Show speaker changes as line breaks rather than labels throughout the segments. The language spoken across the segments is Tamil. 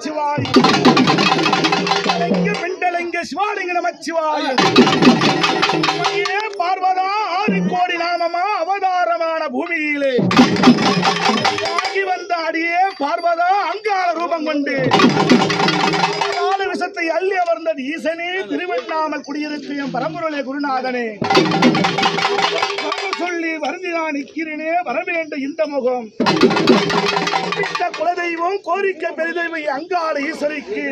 நமச்சிவாய். லிங்க மிண்டலைங்க சிவாலிங்க நமச்சிவாய். பார்வதா ஆறு கோடி நாமமா அவதாரமான பூமியிலே. ஆகி வந்த அடியே பார்வதா அங்காள ரூபம் கொண்டு. நாலு அள்ளி அமர்ந்தது ஈசனே திருவண்ணாமல் குடியிருக்கும் பரம்பொருளே குருநாதனே. சொல்லி வருந்தி நான் நிற்கிறேனே வரவேண்ட இந்த முகம். இந்த குலதெய்வம் கோரிக்கை பெருதெய்வம் அங்காள ஈஸ்வரிக்கு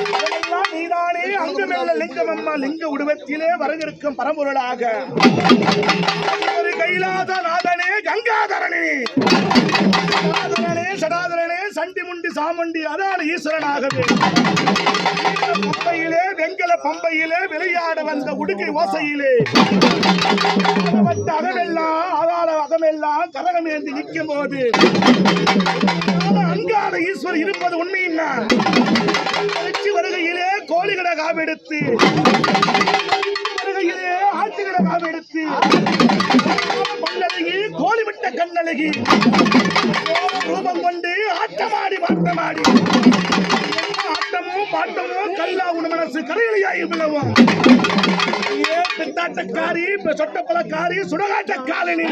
இதெல்லாம் நீதானே அங்கமெல்ல லிங்கம் அம்மா லிங்க உடுவத்திலே வரவிருக்கும் பரம்பொருளாக. ஒரு கைலாத நாதனே கங்காதரனே. சண்டி முண்டி சாமுண்டி அதான ஈஸ்வரனாகவே. பம்பையிலே வெங்கல பம்பையிலே விளையாட வந்த உடுக்கை ஓசையிலே. அகமெல்லாம் ஆதார அகமெல்லாம் கரகம் ஏந்தி நிற்கும் போது. அங்காத ஈஸ்வர் இருப்பது உண்மையின்னா வருகையிலே கோழிகளை காவெடுத்து. வருகையிலே ஆட்டுகட காவெடுத்து. மண்ணழகி கோழிவிட்ட கண்ணழகி. ஆட்டமாடி ஆட்டமும் பாட்டமும் கல்லா உன் மனசு கரையிலையாய் விழவும் ஏ பித்தாட்டக்காரி சொட்டப்பழக்காரி சுடகாட்ட காலனி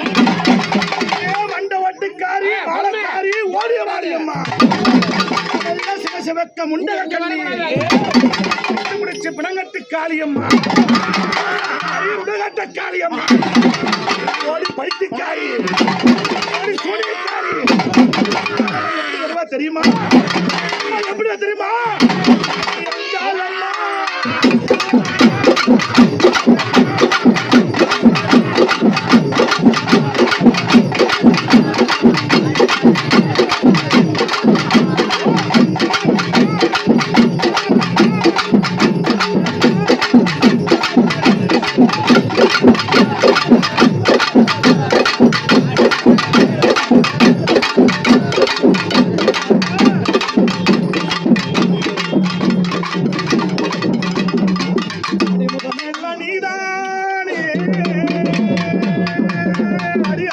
ஏ மண்ட வட்டுக்காரி பாலக்காரி ஓடிய வாடியம்மா சிவசிவக்க சிவக்க முண்டக கண்ணி முடிச்சு பிணங்கட்டு காளியம்மா உடகாட்ட காளியம்மா animal.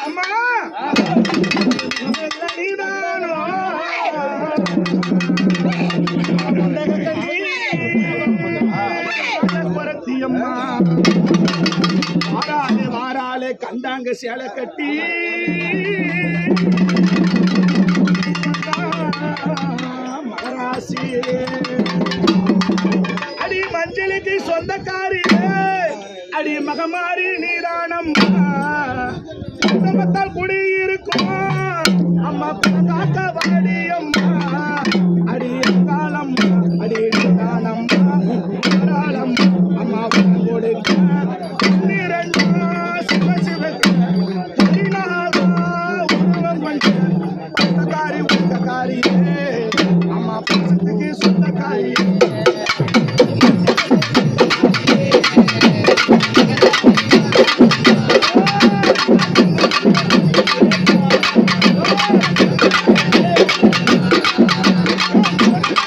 அடி நீதானோ? வாராளே வாராளே கண்டாங்க சேலை கட்டி. மகராசி அடி மஞ்சளுக்கு சொந்தக்காரி அடி மகமாரி நீ குடும்பத்தால் குடியிருக்கும்? அம்மா காக்க வாடி அம்மா அடி